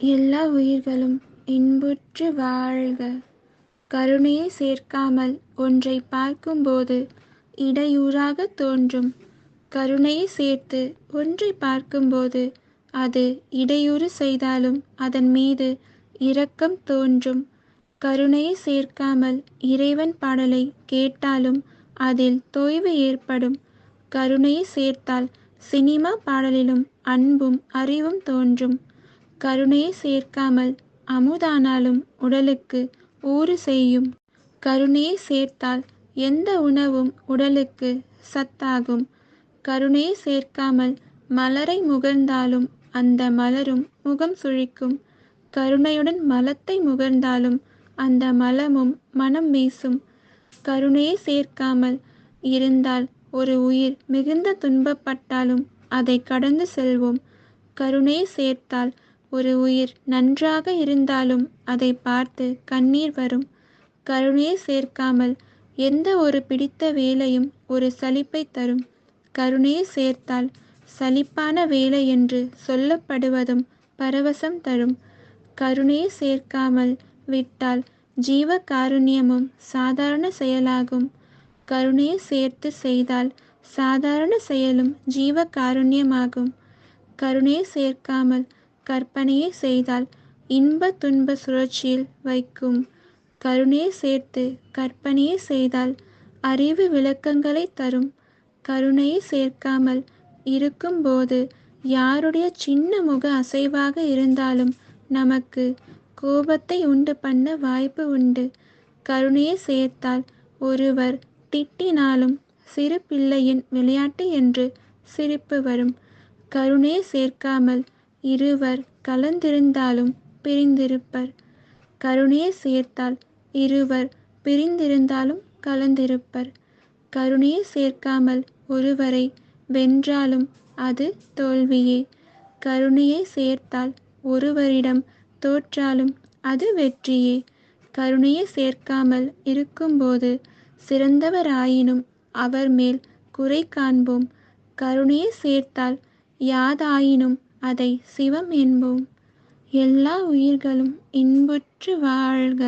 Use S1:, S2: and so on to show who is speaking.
S1: எல்லா உயிர்களும் இன்புற்று வாழ்க. கருணையை சேர்க்காமல் ஒன்றை பார்க்கும்போது இடையூறாக தோன்றும். கருணையை சேர்த்து ஒன்றை பார்க்கும்போது அது இடையூறு செய்தாலும் அதன் மீது இரக்கம் தோன்றும். கருணையை சேர்க்காமல் இறைவன் பாடலை கேட்டாலும் அதில் தொய்வு ஏற்படும். கருணையை சேர்த்தால் சினிமா பாடலிலும் அன்பும் அறிவும் தோன்றும். கருணையை சேர்க்காமல் அமுதானாலும் உடலுக்கு ஊறு செய்யும். கருணையை சேர்த்தால் எந்த உணவும் உடலுக்கு சத்தாகும். கருணையை சேர்க்காமல் மலரை முகர்ந்தாலும் அந்த மலரும் முகம் சுழிக்கும். கருணையுடன் மலத்தை முகர்ந்தாலும் அந்த மலமும் மனம் வீசும். கருணையை சேர்க்காமல் இருந்தால் ஒரு உயிர் மிகுந்த துன்பப்பட்டாலும் அதை கடந்து செல்வோம். கருணையை சேர்த்தால் ஒரு உயிர் நன்றாக இருந்தாலும் அதை பார்த்து கண்ணீர் வரும். கருணையை சேர்க்காமல் எந்த ஒரு பிடித்த வேலையும் ஒரு சலிப்பை தரும். கருணையை சேர்த்தால் சலிப்பான வேலை என்று சொல்லப்படுவதும் பரவசம் தரும். கருணையை சேர்க்காமல் விட்டால் ஜீவ காருண்யமும் சாதாரண செயலாகும். கருணையை சேர்த்து செய்தால் சாதாரண செயலும் ஜீவ காருண்யமாகும் கருணையை சேர்க்காமல் கற்பனையை செய்தால் இன்ப துன்ப சுழற்சியில் வைக்கும். கருணையை சேர்த்து கற்பனையே செய்தால் அறிவு விளக்கங்களை தரும். கருணையை சேர்க்காமல் இருக்கும்போது யாருடைய சின்ன முக அசைவாக இருந்தாலும் நமக்கு கோபத்தை உண்டு பண்ண வாய்ப்பு உண்டு. கருணையை சேர்த்தால் ஒருவர் திட்டினாலும் சிறு பிள்ளையின் விளையாட்டு என்று சிரிப்பு வரும். கருணையை சேர்க்காமல் இருவர் கலந்திருந்தாலும் பிரிந்திருப்பர். கருணையை சேர்த்தால் இருவர் பிரிந்திருந்தாலும் கலந்திருப்பர். கருணையை சேர்க்காமல் ஒருவரை வென்றாலும் அது தோல்வியே. கருணையை சேர்த்தால் ஒருவரிடம் தோற்றாலும் அது வெற்றியே. கருணையை சேர்க்காமல் இருக்கும்போது சிறந்தவராயினும் அவர் மேல் குறை காண்போம். கருணையை சேர்த்தால் யாதாயினும் அதை சிவம் என்போம். எல்லா உயிர்களும் இன்புற்று வாழ்க.